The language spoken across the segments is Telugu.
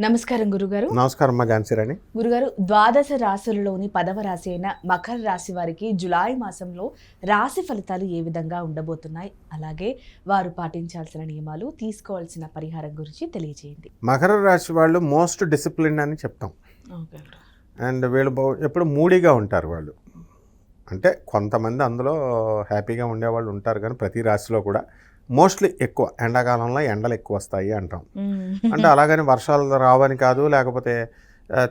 నమస్కారం గురుగారు. నమస్కారం అమ్మా ఝాన్సీ రాణి. గురుగారు ద్వాదశ రాశులలోని పదవ రాశి అయిన మకర రాశి వారికి జులై మాసంలో రాశి ఫలితాలు ఏ విధంగా ఉండబోతున్నాయి? అలాగే వారు పాటించాల్సిన నియమాలు తీసుకోవాల్సిన పరిహారం గురించి తెలియజేయండి మకర రాశి వాళ్ళు మోస్ట్ డిసిప్లిన్ అని చెప్తాం. అండ్ వీళ్ళు ఎప్పుడు మూడీగా ఉంటారు వాళ్ళు. అంటే కొంతమంది అందులో హ్యాపీగా ఉండేవాళ్ళు ఉంటారు కానీ ప్రతి రాశిలో కూడా మోస్ట్లీ ఎక్కువ ఎండాకాలంలో ఎండలు ఎక్కువ వస్తాయి అంటాం. అంటే అలాగని వర్షాలు రావని కాదు లేకపోతే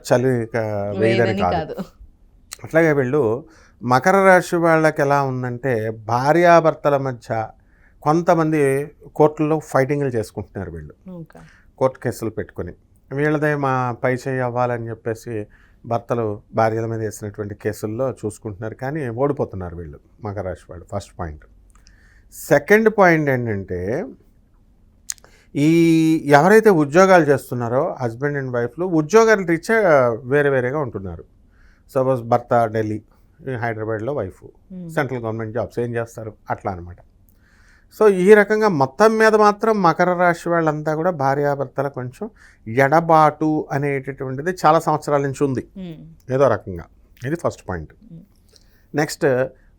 చలి వేయదని కాదు. అట్లాగే వీళ్ళు మకర రాశి వాళ్ళకి ఎలా ఉందంటే భార్యాభర్తల మధ్య కొంతమంది కోర్టుల్లో ఫైటింగ్లు చేసుకుంటున్నారు వీళ్ళు. కోర్టు కేసులు పెట్టుకొని. వీళ్ళదే మా పై చేయి అవ్వాలని చెప్పేసి భర్తలు భార్యల మీద వేసినటువంటి కేసుల్లో చూసుకుంటున్నారు కానీ ఓడిపోతున్నారు వీళ్ళు మకర రాశి వాళ్ళు ఫస్ట్ పాయింట్. సెకండ్ పాయింట్ ఏంటంటే ఈ ఎవరైతే ఉద్యోగాలు చేస్తున్నారో హస్బెండ్ అండ్ వైఫ్లు ఉద్యోగాలు రీత్యా వేరే వేరేగా ఉంటున్నారు సపోజ్ భర్త ఢిల్లీ హైదరాబాద్లో wife hmm. Central government jobs ఏం చేస్తారు అట్లా అనమాట సో ఈ రకంగా మొత్తం మీద మాత్రం మకర రాశి వాళ్ళంతా కూడా భార్యాభర్తల కొంచెం ఎడబాటు అనేటటువంటిది చాలా సంవత్సరాల నుంచి ఉంది మ్మ్. ఏదో రకంగా ఇది ఫస్ట్ పాయింట్ మ్మ్. నెక్స్ట్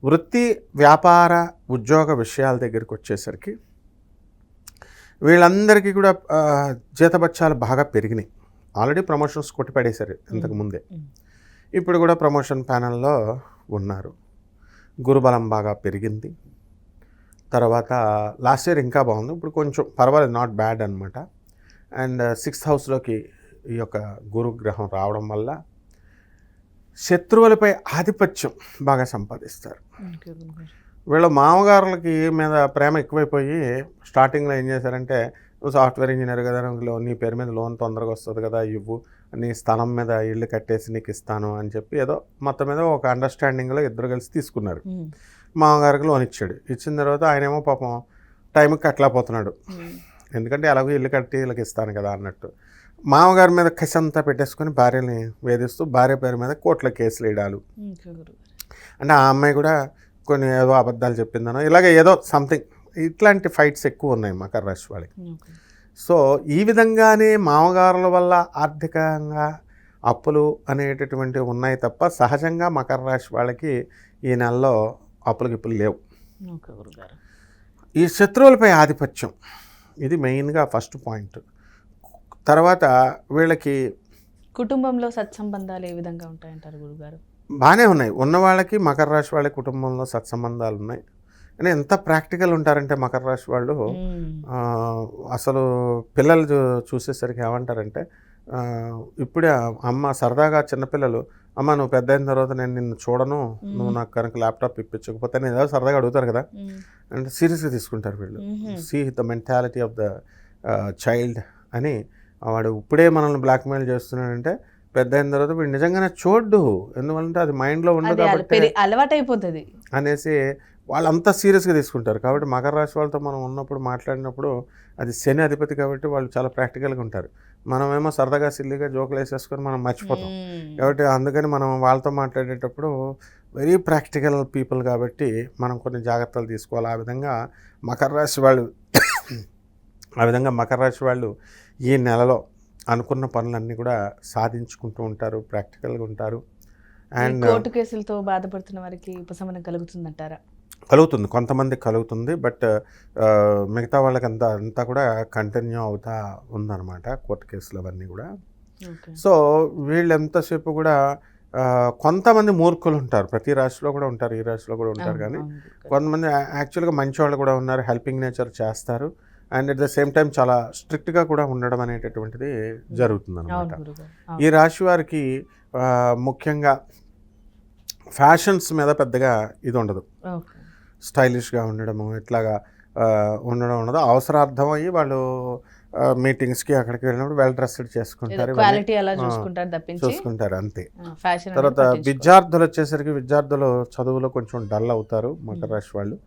వృత్తి వ్యాపార ఉద్యోగ విషయాల దగ్గరికి వచ్చేసరికి వీళ్ళందరికీ కూడా జీతబత్యాలు బాగా పెరిగినాయి. ఆల్రెడీ ప్రమోషన్స్ కొట్టిపడేశారు ఇంతకు ముందే. మ్మ్. ఇప్పుడు కూడా ప్రమోషన్ ప్యానల్లో ఉన్నారు. గురుబలం బాగా పెరిగింది. తర్వాత లాస్ట్ ఇయర్ ఇంకా బాగుంది. ఇప్పుడు కొంచెం పర్వాలేదు నాట్ బ్యాడ్ అనమాట అండ్ సిక్స్త్ హౌస్లోకి ఈ యొక్క గురుగ్రహం రావడం వల్ల శత్రువులపై ఆధిపత్యం బాగా సంపాదిస్తారు. వీళ్ళ మామగారులకి మీద ప్రేమ ఎక్కువైపోయి స్టార్టింగ్లో ఏం చేశారంటే నువ్వు సాఫ్ట్వేర్ ఇంజనీర్ కదా నువ్వు నీ పేరు మీద లోన్ తొందరగా వస్తుంది కదా ఇవ్వు నీ స్థలం మీద ఇల్లు కట్టేసి నీకు ఇస్తాను అని చెప్పి ఏదో మొత్తం మీద ఒక అండర్స్టాండింగ్లో ఇద్దరు కలిసి తీసుకున్నారు మ్మ్. మామగారికి లోన్ ఇచ్చాడు ఇచ్చిన తర్వాత ఆయనేమో పాపం టైంకి కట్టలేకపోతున్నాడు. ఎందుకంటే ఎలాగో ఇల్లు కట్టి వీళ్ళకి ఇస్తాను కదా అన్నట్టు మామగారి మీద కసి అంతా పెట్టేసుకొని భార్యని వేధిస్తూ భార్య పేరు మీద కోర్టులో కేసులు వేయడాలు. అంటే ఆ అమ్మాయి కూడా కొన్ని ఏదో అబద్ధాలు చెప్పిందనో ఇలాగ ఏదో సంథింగ్ ఇట్లాంటి ఫైట్స్ ఎక్కువ ఉన్నాయి మకర రాశి వాళ్ళకి. సో ఈ విధంగానే మామగారుల వల్ల ఆర్థికంగా అప్పులు అనేటటువంటివి ఉన్నాయి తప్ప సహజంగా మకర రాశి వాళ్ళకి ఈ నెలలో అప్పులు గిప్పులు లేవు. ఈ శత్రువులపై ఆధిపత్యం ఇది మెయిన్గా ఫస్ట్ పాయింట్. తర్వాత వీళ్ళకి కుటుంబంలో సత్సంబంధాలు ఏ విధంగా ఉంటాయంటారు గురుగారు? బాగానే ఉన్నాయి. ఉన్న వాళ్ళకి మకర రాశి వాళ్ళ కుటుంబంలో సత్సంబంధాలు ఉన్నాయి. కానీ ఎంత ప్రాక్టికల్ ఉంటారంటే మకర రాశి వాళ్ళు అసలు పిల్లలు చూసేసరికి ఏమంటారంటే ఇప్పుడే అమ్మ సరదాగా చిన్నపిల్లలు అమ్మ నువ్వు పెద్ద అయిన తర్వాత నేను నిన్ను చూడను. నువ్వు నాకు కనుక ల్యాప్టాప్ ఇప్పించకపోతే నేను ఏదో సరదాగా అడుగుతారు కదా. అంటే సీరియస్గా తీసుకుంటారు వీళ్ళు. See the mentality of the child అని వాడు ఇప్పుడే మనల్ని బ్లాక్మెయిల్ చేస్తున్నాడంటే పెద్ద అయిన తర్వాత వీడు నిజంగానే చూడ్డు. ఎందువల్లంటే అది మైండ్లో ఉండదు కాబట్టి అలవాటైపోతుంది. అనేసి వాళ్ళంతా సీరియస్గా తీసుకుంటారు. కాబట్టి మకర రాశి వాళ్ళతో మనం ఉన్నప్పుడు మాట్లాడినప్పుడు అది శని అధిపతి కాబట్టి వాళ్ళు చాలా ప్రాక్టికల్గా ఉంటారు. మనమేమో సరదాగా సిల్లిగా జోకులు వేసేసుకొని మనం మర్చిపోతాం. కాబట్టి అందుకని మనం వాళ్ళతో మాట్లాడేటప్పుడు వెరీ ప్రాక్టికల్ పీపుల్ కాబట్టి మనం కొన్ని జాగ్రత్తలు తీసుకోవాలి. ఆ విధంగా మకర రాశి వాళ్ళు ఆ విధంగా మకర రాశి వాళ్ళు ఈ నెలలో అనుకున్న పనులన్నీ కూడా సాధించుకుంటూ ఉంటారు ప్రాక్టికల్గా ఉంటారు. అండ్ కోర్టు కేసులతో బాధపడుతున్న వారికి ఉపశమనం కలుగుతుందంటారా? కలుగుతుంది కొంతమంది కలుగుతుంది బట్ మిగతా వాళ్ళకి అంతా అంతా కూడా కంటిన్యూ అవుతా ఉందన్నమాట కోర్టు కేసులు అవన్నీ కూడా. సో వీళ్ళు ఎంతసేపు కూడా కొంతమంది మూర్ఖులు ఉంటారు ప్రతి రాశిలో కూడా ఉంటారు ఈ రాశిలో కూడా ఉంటారు కానీ. కొంతమంది యాక్చువల్గా మంచి వాళ్ళు కూడా ఉన్నారు హెల్పింగ్ నేచర్ చేస్తారు and at the same time చాలా స్ట్రిక్ట్గా కూడా ఉండడం అనేటటువంటిది జరుగుతుంది అనమాట. ఈ. రాశి వారికి ముఖ్యంగా ఫ్యాషన్స్ మీద పెద్దగా ఇది ఉండదు. స్టైలిష్గా ఉండడము ఇట్లాగా ఉండడం ఉండదు. అవసరార్థం అయ్యి వాళ్ళు మీటింగ్స్కి అక్కడికి వెళ్ళినప్పుడు వెల్ డ్రెస్డ్ చేసుకుంటారు. చూసుకుంటారు అంతే. తర్వాత. విద్యార్థులు వచ్చేసరికి విద్యార్థులు చదువులో కొంచెం డల్ అవుతారు మకర రాశి వాళ్ళు.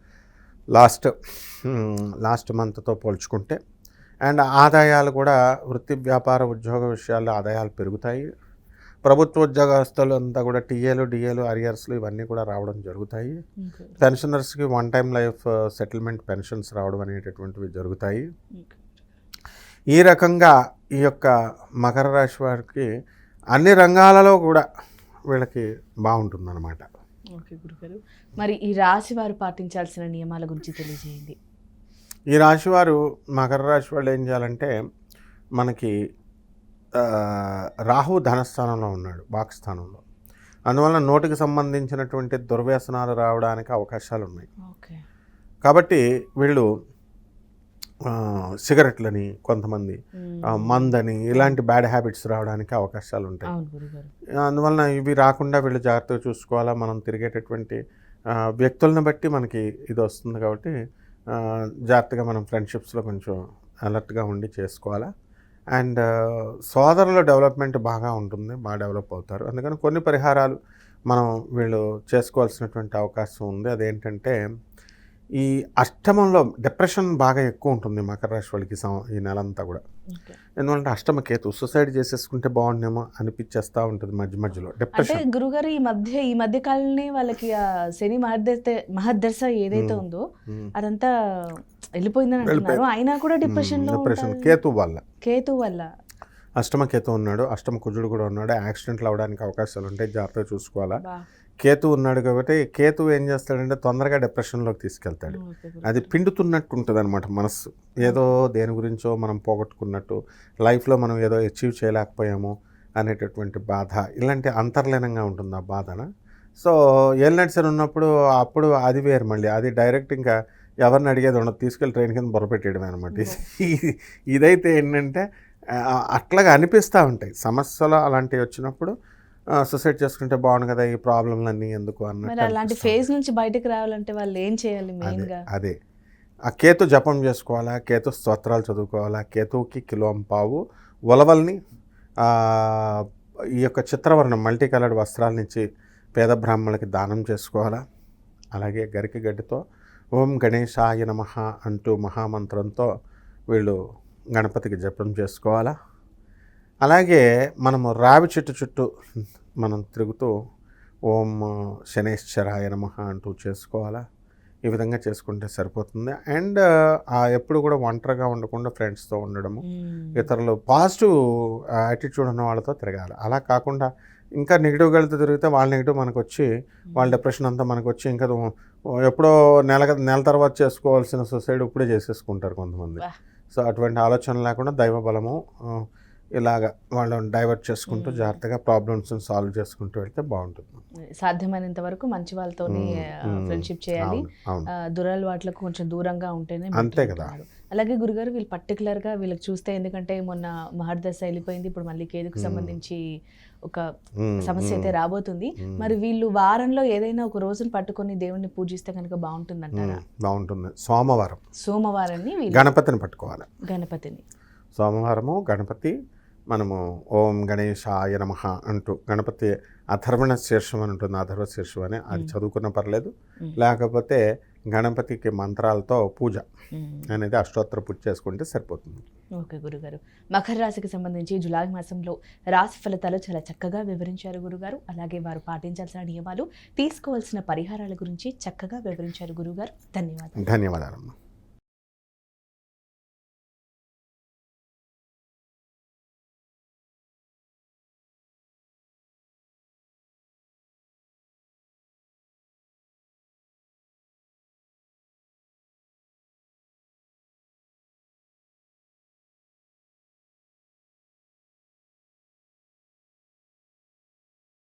లాస్ట్ లాస్ట్ మంత్తో పోల్చుకుంటే. అండ్ ఆదాయాలు కూడా వృత్తి వ్యాపార ఉద్యోగ విషయాల్లో ఆదాయాలు పెరుగుతాయి. ప్రభుత్వ ఉద్యోగస్తులు అంతా కూడా టీఏలు డిఏలు అరియర్స్లు ఇవన్నీ కూడా రావడం జరుగుతాయి. పెన్షనర్స్కి one time life settlement pensions రావడం అనేటటువంటివి జరుగుతాయి. ఈ రకంగా ఈ యొక్క మకర రాశి వారికి అన్ని రంగాలలో కూడా వీళ్ళకి బాగుంటుందన్నమాట. ఓకే గురుగారు. మరి ఈ రాశి వారు పాటించాల్సిన నియమాల గురించి తెలియజేయండి. ఈ రాశి వారు మకర రాశి వాళ్ళు ఏం చేయాలంటే మనకి రాహు ధనస్థానంలో ఉన్నాడు వాక్స్థానంలో అందువలన నోటికి సంబంధించినటువంటి దుర్వ్యసనాలు రావడానికి అవకాశాలు ఉన్నాయి కాబట్టి వీళ్ళు సిగరెట్లని కొంతమంది మందని ఇలాంటి బ్యాడ్ హ్యాబిట్స్ రావడానికి అవకాశాలు ఉంటాయి అందువలన ఇవి రాకుండా వీళ్ళు జాగ్రత్తగా చూసుకోవాలా? మనం తిరిగేటటువంటి వ్యక్తులను బట్టి మనకి ఇది వస్తుంది కాబట్టి జాగ్రత్తగా మనం ఫ్రెండ్షిప్స్లో కొంచెం అలర్ట్గా ఉండి చేసుకోవాలా? అండ్ సోదరుల డెవలప్మెంట్ బాగా ఉంటుంది బాగా డెవలప్ అవుతారు అందుకని కొన్ని పరిహారాలు మనం వీళ్ళు చేసుకోవాల్సినటువంటి అవకాశం ఉంది అదేంటంటే ఈ అష్టమంలో డిప్రెషన్ బాగా ఎక్కువ ఉంటుంది మకర రాశి వాళ్ళకి ఈ సం- ఈ నెలంతా కూడా. ఎందుకంటే అష్టమ కేతు సూసైడ్ చేసేసుకుంటే బాగుండేమో అనిపించేస్తూ ఉంటుంది మధ్య మధ్యలో డిప్రెషన్ గురుగారు ఈ మధ్య ఈ మధ్య కాలంలో వాళ్ళకి శని మహర్దశ మహర్దశ ఏదైతే. ఉందో. అదంతా వెళ్ళిపోయిందని అంటున్నారు. అయినా కూడా డిప్రెషన్. డిప్రెషన్. కేతు వల్ల. కేతు వల్ల. అష్టమ కేతు ఉన్నాడు. అష్టమ కుజుడు కూడా ఉన్నాడు. యాక్సిడెంట్లు అవడానికి అవకాశాలు ఉంటాయి జాగ్రత్తగా చూసుకోవాలా. కేతు ఉన్నాడు కాబట్టి కేతు ఏం చేస్తాడంటే తొందరగా డిప్రెషన్లోకి తీసుకెళ్తాడు. అది పిండుతున్నట్టు ఉంటుంది అనమాట మనస్సు. ఏదో దేని గురించో మనం పోగొట్టుకున్నట్టు లైఫ్లో మనం ఏదో అచీవ్ చేయలేకపోయాము అనేటటువంటి బాధ. ఇలాంటి అంతర్లీనంగా ఉంటుంది ఆ బాధన. సో ఏలినట్సన్ ఉన్నప్పుడు అప్పుడు అది వేరు మళ్ళీ. అది డైరెక్ట్ ఇంకా ఎవరిని అడిగేది ఉండదు. తీసుకెళ్ళి ట్రైన్ కింద బొరపెట్టేయడమే అనమాట ఇదైతే ఏంటంటే అట్లాగా అనిపిస్తూ ఉంటాయి. సమస్యలు అలాంటివి వచ్చినప్పుడు సొసైడ్ చేసుకుంటే బాగుండు కదా ఈ ప్రాబ్లంలన్నీ ఎందుకు అన్నట్టు అలాంటి ఫేజ్ నుంచి బయటకు రావాలంటే వాళ్ళు ఏం చేయాలి మెయిన్ అదే. ఆ కేతు జపం చేసుకోవాలా? కేతు స్తోత్రాలు చదువుకోవాలా? కేతువుకి కిలోం పావు. ఉలవల్ని ఈ యొక్క చిత్రవర్ణం మల్టీ కలర్డ్ వస్త్రాల నుంచి పేద బ్రాహ్మణులకి దానం చేసుకోవాలా? అలాగే గరిక గడ్డితో ఓం గణేశాయ నమ అంటూ మహామంత్రంతో వీళ్ళు గణపతికి జపం చేసుకోవాలా? అలాగే మనము రావి చెట్టు చుట్టూ మనం తిరుగుతూ ఓం శనేశ్వరాయ నమ అంటూ చేసుకోవాలా? ఈ విధంగా చేసుకుంటే సరిపోతుంది. అండ్ ఆ ఎప్పుడు కూడా ఒంటరిగా ఉండకుండా ఫ్రెండ్స్తో ఉండడము. ఇతరులు పాజిటివ్ యాటిట్యూడ్ ఉన్న వాళ్ళతో తిరగాలి. అలా కాకుండా ఇంకా నెగిటివ్ గడితో తిరిగితే వాళ్ళ నెగిటివ్ మనకు వచ్చి వాళ్ళ డిప్రెషన్ అంతా మనకు వచ్చి ఇంకా ఎప్పుడో నెల నెల తర్వాత చేసుకోవాల్సిన సొసైడ్ ఇప్పుడే చేసేసుకుంటారు కొంతమంది. సో అటువంటి ఆలోచన లేకుండా దైవ బలము ఇలాగ వాళ్ళని డైవర్ట్ చేసుకుంటూ మ్మ్. జాగ్రత్తగా ప్రాబ్లమ్స్ సాల్వ్ చేసుకుంటూ వెళ్తే బాగుంటుంది. సాధ్యమైనంత వరకు మంచి వాళ్ళతోనే. ఫ్రెండ్షిప్ చేయాలి. అవును ఆ, దురలవాట్లకు కొంచెం దూరంగా ఉంటేనే అంతే కదా. అలాగే గురుగారు వీళ్ళు పర్టికులర్గా వీళ్ళకి చూస్తే ఎందుకంటే మొన్న మహర్దశ వెళ్ళిపోయింది. ఇప్పుడు మళ్ళీ కేతుకు మ్మ్. సంబంధించి ఒక సమస్య అయితే రాబోతుంది. మరి వీళ్ళు వారంలో ఏదైనా ఒక రోజును పట్టుకొని దేవుణ్ణి పూజిస్తే కనుక బాగుంటుందంటారా? మ్మ్, బాగుంటుంది. సోమవారం. సోమవారాన్ని గణపతిని పట్టుకోవాలి. గణపతిని. సోమవారము గణపతి మనము ఓం గణేశాయ నమ అంటూ గణపతి అథర్వణ శీర్షం అని ఉంటుంది అథర్వ శీర్షం అని. అది. చదువుకున్న పర్లేదు. లేకపోతే గణపతికి మంత్రాలతో పూజ. అనేది అష్టోత్తర పూజ చేసుకుంటే సరిపోతుంది. ఓకే గురుగారు. మకర రాశికి సంబంధించి జులై మాసంలో రాశి ఫలితాలు చాలా చక్కగా వివరించారు గురుగారు. అలాగే వారు పాటించాల్సిన నియమాలు తీసుకోవాల్సిన పరిహారాల గురించి చక్కగా వివరించారు గురుగారు. ధన్యవాదాలు. ధన్యవాదాలమ్మా